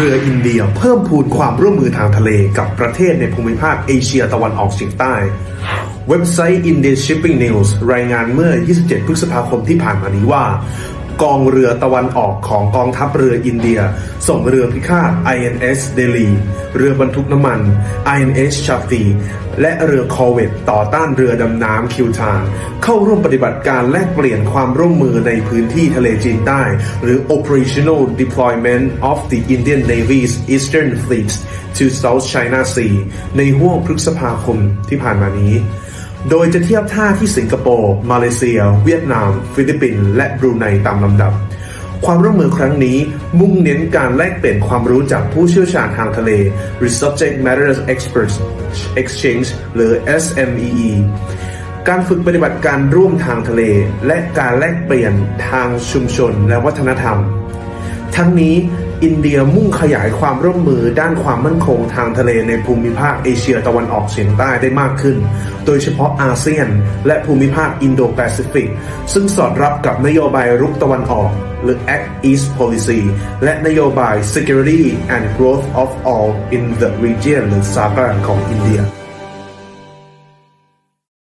เรืออินเดียเพิ่มพูนความร่วมมือทางทะเลกับประเทศในภูมิภาคเอเชียตะวันออกเฉียงใต้ เว็บไซต์ India Shipping News รายงานเมื่อ 27 พฤษภาคมที่ผ่านมานี้ว่า กองเรือตะวันออกของกองทัพเรืออินเดีย ส่งเรือพิฆาต INS Delhi เรือบรรทุกน้ำมัน INS Shakti และเรือคอเวตต่อต้านเรือดำน้ำคิวทานเข้าร่วมปฏิบัติการแลกเปลี่ยนความร่วมมือในพื้นที่ทะเลจีนใต้ หรือ Operational Deployment of the Indian Navy's Eastern Fleet to South China Sea ในห้วงพฤษภาคมที่ผ่านมานี้ โดยจะเทียบท่าที่สิงคโปร์ มาเลเซีย เวียดนาม ฟิลิปปินส์และบรูไนตามลำดับ ความร่วมมือครั้งนี้มุ่งเน้นการแลกเปลี่ยนความรู้จากผู้เชี่ยวชาญทางทะเล หรือ Subject Matter Experts Exchange หรือ SMEE การฝึกปฏิบัติการร่วมทางทะเล และการแลกเปลี่ยนทางชุมชนและวัฒนธรรม ทั้งนี้อินเดียมุ่งขยายความร่วมมือด้านความมั่นคงทางทะเลในภูมิภาคเอเชียตะวันออกเฉียงใต้ได้มากขึ้น โดยเฉพาะอาเซียน และภูมิภาคอินโดแปซิฟิก ซึ่งสอดรับกับนโยบายรุกตะวันออก หรือ Act East Policy และนโยบาย Security and Growth of All in the Region หรือ SAGA ของอินเดีย